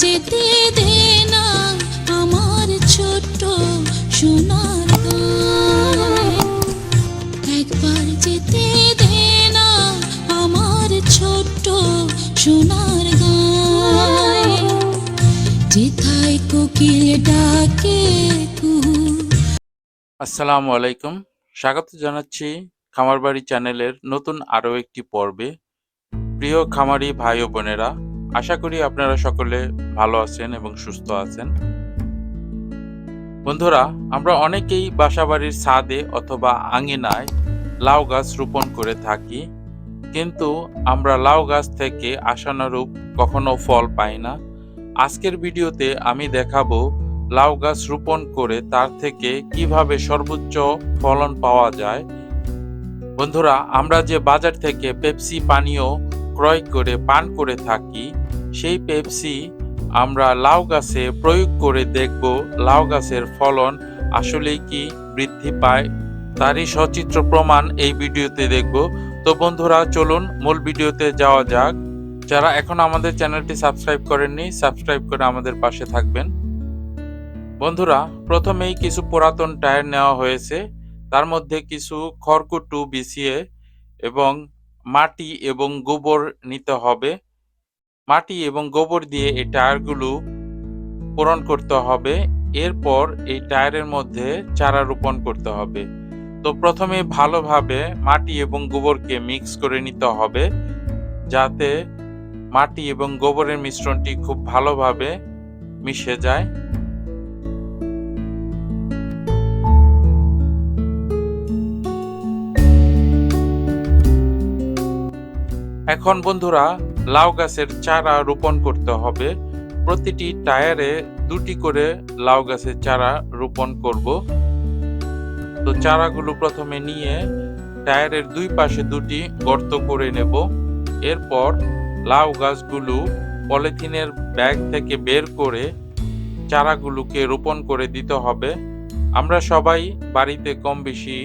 যেতে দে না আমার ছোট্ট সোনার একবার যেতে দে না আমার ছোট্ট সোনার যেথায় কোকিল ডাকে আসসালামু আলাইকুম, স্বাগত জানাচ্ছি খামারবাড়ি চ্যানেলের নতুন আরও একটি পর্বে। প্রিয় খামারি ভাই ও বোনেরা আশা করি আপনারা সকলে ভালো আছেন এবং সুস্থ আছেন। বন্ধুরা, আমরা অনেকেই বাসাবাড়ির ছাদে অথবা আঙিনায় লাউ গাছ রোপণ করে থাকি, কিন্তু আমরা লাউ গাছ থেকে আশানুরূপ কখনো ফল পাই না। আজকের ভিডিওতে আমি দেখাবো লাউ গাছ রোপণ করে তার থেকে কীভাবে সর্বোচ্চ ফলন পাওয়া যায়। বন্ধুরা, আমরা যে বাজার থেকে পেপসি পানীয় ক্রয় করে পান করে থাকি সেই পেপসি আমরা লাউ গাছে প্রয়োগ করে দেখব লাউ গাছের ফলন আসলেই কি বৃদ্ধি পায় তারই সচিত্র প্রমাণ এই ভিডিওতে দেখব। তো বন্ধুরা, চলুন মূল ভিডিওতে যাওয়া যাক। যারা এখন আমাদের চ্যানেলটি সাবস্ক্রাইব করেননি, সাবস্ক্রাইব করে আমাদের পাশে থাকবেন। বন্ধুরা, প্রথমেই কিছু পুরাতন টায়ার নেওয়া হয়েছে। তার মধ্যে কিছু খড়কুটু বিছিয়ে এবং মাটি এবং গোবর নিতে হবে। মাটি এবং গোবর দিয়ে এই টায়ারগুলো পূরণ করতে হবে। এরপর এই টায়ারের মধ্যে চারা রোপণ করতে হবে। তো প্রথমে ভালোভাবে মাটি এবং গোবরকে মিক্স করে নিতে হবে, যাতে মাটি এবং গোবরের মিশ্রণটি খুব ভালোভাবে মিশে যায়। এখন বন্ধুরা লাউ গাছের চারা রোপণ করতে হবে। প্রতিটি টায়ারে দুটি করে লাউ গাছের চারা রোপণ করব। তো চারাগুলো প্রথমে নিয়ে টায়ারের দুই পাশে দুটি গর্ত করে নেব। এরপর লাউ গাছগুলো পলিথিনের ব্যাগ থেকে বের করে চারাগুলোকে রোপণ করে দিতে হবে। আমরা সবাই বাড়িতে কম বেশি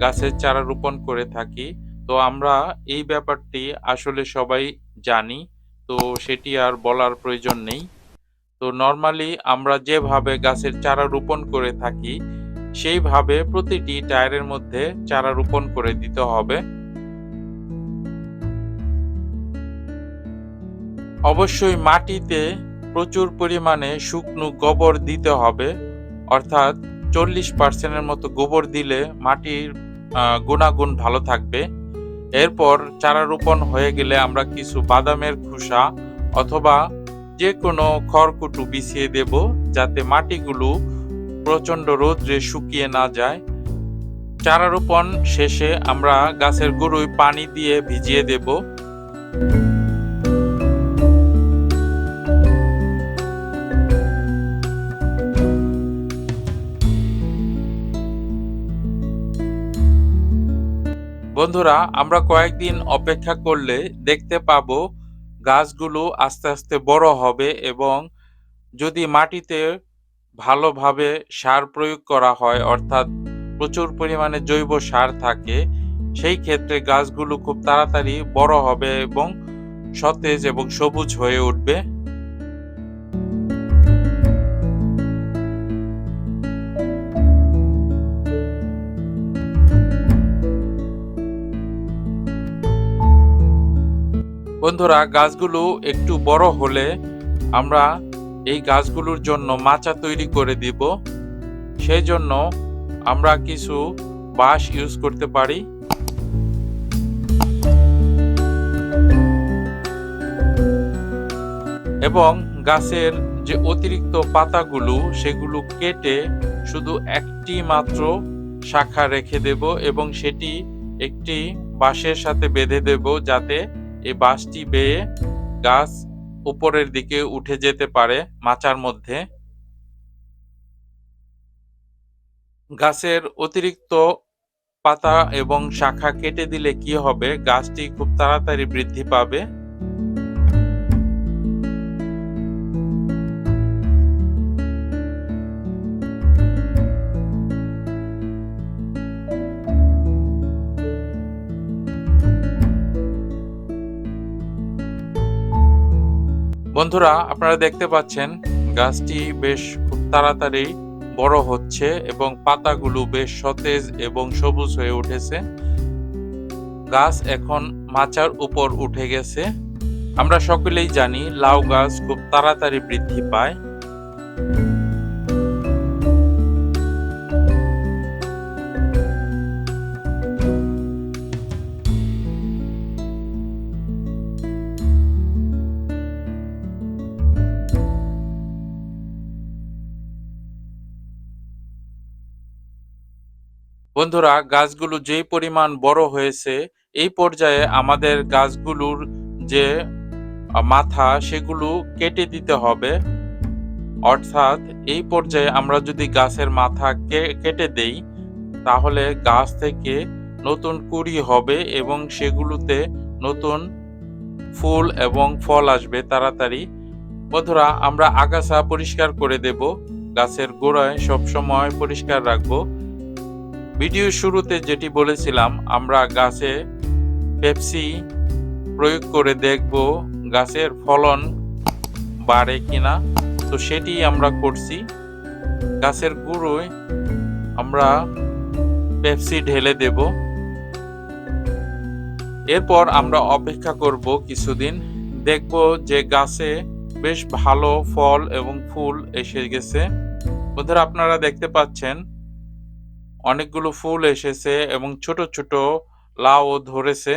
গাছের চারা রোপণ করে থাকি। তো আমরা এই ব্যাপারটি আসলে সবাই জানি, তো সেটি আর বলার প্রয়োজন নেই। তো নর্মালি আমরা যেভাবে গাছের চারা রোপণ করে থাকি, সেইভাবে প্রতিটি টায়ারের মধ্যে চারা রোপণ করে দিতে হবে। অবশ্যই মাটিতে প্রচুর পরিমাণে শুকনো গোবর দিতে হবে, অর্থাৎ চল্লিশ পার্সেন্টের মতো গোবর দিলে মাটির গুণাগুণ ভালো থাকবে। এরপর চারা রোপণ হয়ে গেলে আমরা কিছু বাদামের খোসা অথবা যে কোনো খড়কুটু বিছিয়ে দেব যাতে মাটিগুলো প্রচণ্ড রোদ্রে শুকিয়ে না যায়। চারা রোপণ শেষে আমরা গাছের গুঁড়োয় পানি দিয়ে ভিজিয়ে দেব। বন্ধুরা, আমরা কয়েকদিন অপেক্ষা করলে দেখতে পাব গাছগুলো আস্তে আস্তে বড় হবে এবং যদি মাটিতে ভালোভাবে সার প্রয়োগ করা হয়, অর্থাৎ প্রচুর পরিমাণে জৈব সার থাকে, সেই ক্ষেত্রে গাছগুলো খুব তাড়াতাড়ি বড় হবে এবং সতেজ এবং সবুজ হয়ে উঠবে। বন্ধুরা, গাছগুলো একটু বড় হলে আমরা এই গাছগুলোর জন্য মাচা তৈরি করে দিব। সেই জন্য আমরা কিছু বাঁশ ইউজ করতে পারি। এবং গাছের যে অতিরিক্ত পাতাগুলো, সেগুলো কেটে শুধু একটি মাত্র শাখা রেখে দেব এবং সেটি একটি বাঁশের সাথে বেঁধে দেব যাতে এই বাঁশটি বেয়ে গাছ উপরের দিকে উঠে যেতে পারে মাচার মধ্যে। গাছের অতিরিক্ত পাতা এবং শাখা কেটে দিলে কি হবে? গাছটি খুব তাড়াতাড়ি বৃদ্ধি পাবে। বন্ধুরা, আপনারা দেখতে পাচ্ছেন, গাছটি বেশ খুব তাড়াতাড়ি বড় হচ্ছে এবং পাতাগুলো বেশ সতেজ এবং সবুজ হয়ে উঠেছে। গাছ এখন মাচার উপর উঠে গেছে। আমরা সকলেই জানি, লাউ গাছ খুব তাড়াতাড়ি বৃদ্ধি পায়। বন্ধুরা, গাছগুলো যে পরিমাণ বড় হয়েছে, এই পর্যায়ে আমাদের গাছগুলোর যে মাথা, সেগুলো কেটে দিতে হবে। অর্থাৎ এই পর্যায়ে আমরা যদি গাছের মাথা কেটে দেই, তাহলে গাছ থেকে নতুন কুড়ি হবে এবং সেগুলোতে নতুন ফুল এবং ফল আসবে তাড়াতাড়ি। বন্ধুরা, আমরা আগাছা পরিষ্কার করে দেব, গাছের গোড়ায় সবসময় পরিষ্কার রাখব। ভিডিও শুরুতে যেটি বলেছিলাম, আমরা গাছে পেপসি প্রয়োগ করে দেখব গাছের ফলন বাড়ে কিনা। তো সেটি আমরা করছি। গাছের গুঁড়োয় আমরা পেপসি ঢেলে দেব। এরপর আমরা অপেক্ষা করব কিছুদিন। দেখব যে গাছে বেশ ভালো ফল এবং ফুল এসে গেছে। বন্ধুরা, আপনারা দেখতে পাচ্ছেন অনেকগুলো ফুল এসেছে এবং ছোট ছোট লাউ ধরেছে।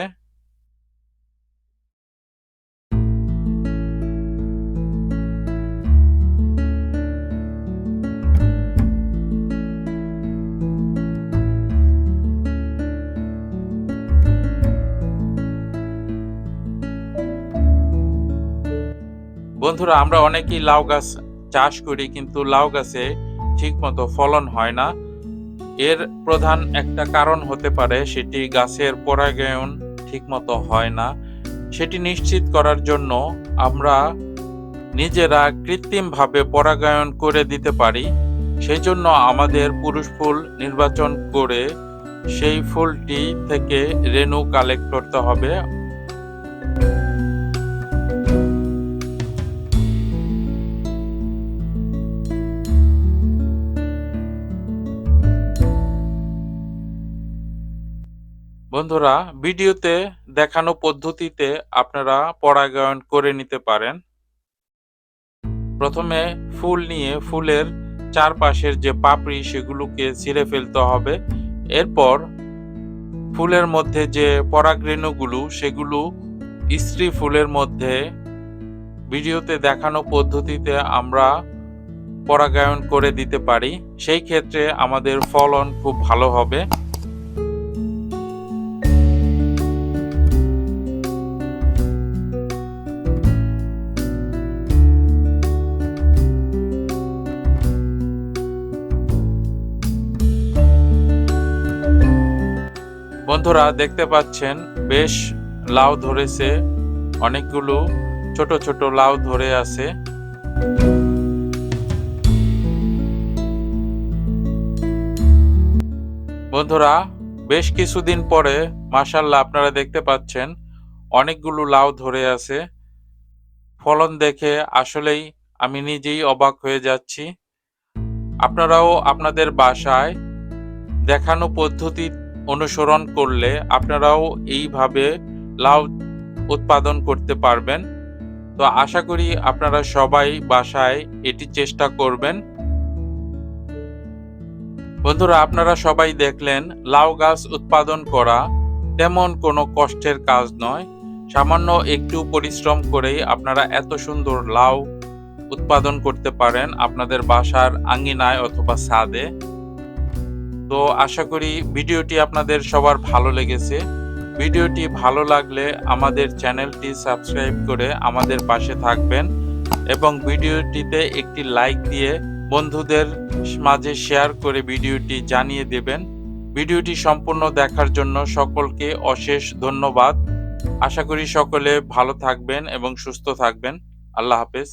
বন্ধুরা, আমরা অনেকেই লাউ গাছ চাষ করি কিন্তু লাউ গাছে ঠিকমতো ফলন হয় না। এর প্রধান একটা কারণ হতে পারে সেটি গাছের পরাগায়ন ঠিকমতো হয় না। সেটি নিশ্চিত করার জন্য আমরা নিজেরা কৃত্রিমভাবে পরাগায়ন করে দিতে পারি। সেই জন্য আমাদের পুরুষ ফুল নির্বাচন করে সেই ফুলটি থেকে রেণু কালেক্ট করতে হবে। বন্ধুরা, ভিডিওতে দেখানো পদ্ধতিতে আপনারা পরাগায়ন করে নিতে পারেন। প্রথমে ফুল নিয়ে ফুলের চারপাশের যে পাপড়ি সেগুলোকে ছিঁড়ে ফেলতে হবে। এরপর ফুলের মধ্যে যে পরাগরেণুগুলো, সেগুলো স্ত্রী ফুলের মধ্যে। ভিডিওতে দেখানো পদ্ধতিতে আমরা পরাগায়ন করে দিতে পারি। সেই ক্ষেত্রে আমাদের ফলন খুব ভালো হবে। বন্ধুরা দেখতে পাচ্ছেন, বেশ লাউ ধরেছে, অনেকগুলো ছোট ছোট লাউ ধরে আছে। বন্ধুরা, বেশ কিছুদিন পরে মাশাল্লাহ আপনারা দেখতে পাচ্ছেন, অনেকগুলো লাউ ধরে আছে। ফলন দেখে আসলেই আমি নিজেই অবাক হয়ে যাচ্ছি। আপনারাও আপনাদের বাসায় দেখানো পদ্ধতি অনুসরণ করলে আপনারাও এইভাবে লাউ উৎপাদন করতে পারবেন। তো আশা করি আপনারা সবাই বাসায় এটি চেষ্টা করবেন। বন্ধুরা, আপনারা সবাই দেখলেন লাউ গাছ উৎপাদন করা তেমন কোনো কষ্টের কাজ নয়। সামান্য একটু পরিশ্রম করেই আপনারা এত সুন্দর লাউ উৎপাদন করতে পারেন আপনাদের বাসার আঙ্গিনায় অথবা ছাদে। তো আশা করি ভিডিওটি আপনাদের সবার ভালো লেগেছে। ভিডিওটি ভালো লাগলে আমাদের চ্যানেলটি সাবস্ক্রাইব করে আমাদের পাশে থাকবেন এবং ভিডিওটিতে একটি লাইক দিয়ে বন্ধুদের মাঝে শেয়ার করে ভিডিওটি জানিয়ে দেবেন। ভিডিওটি সম্পূর্ণ দেখার জন্য সকলকে অশেষ ধন্যবাদ। আশা করি সকলে ভালো থাকবেন এবং সুস্থ থাকবেন। আল্লাহ হাফেজ।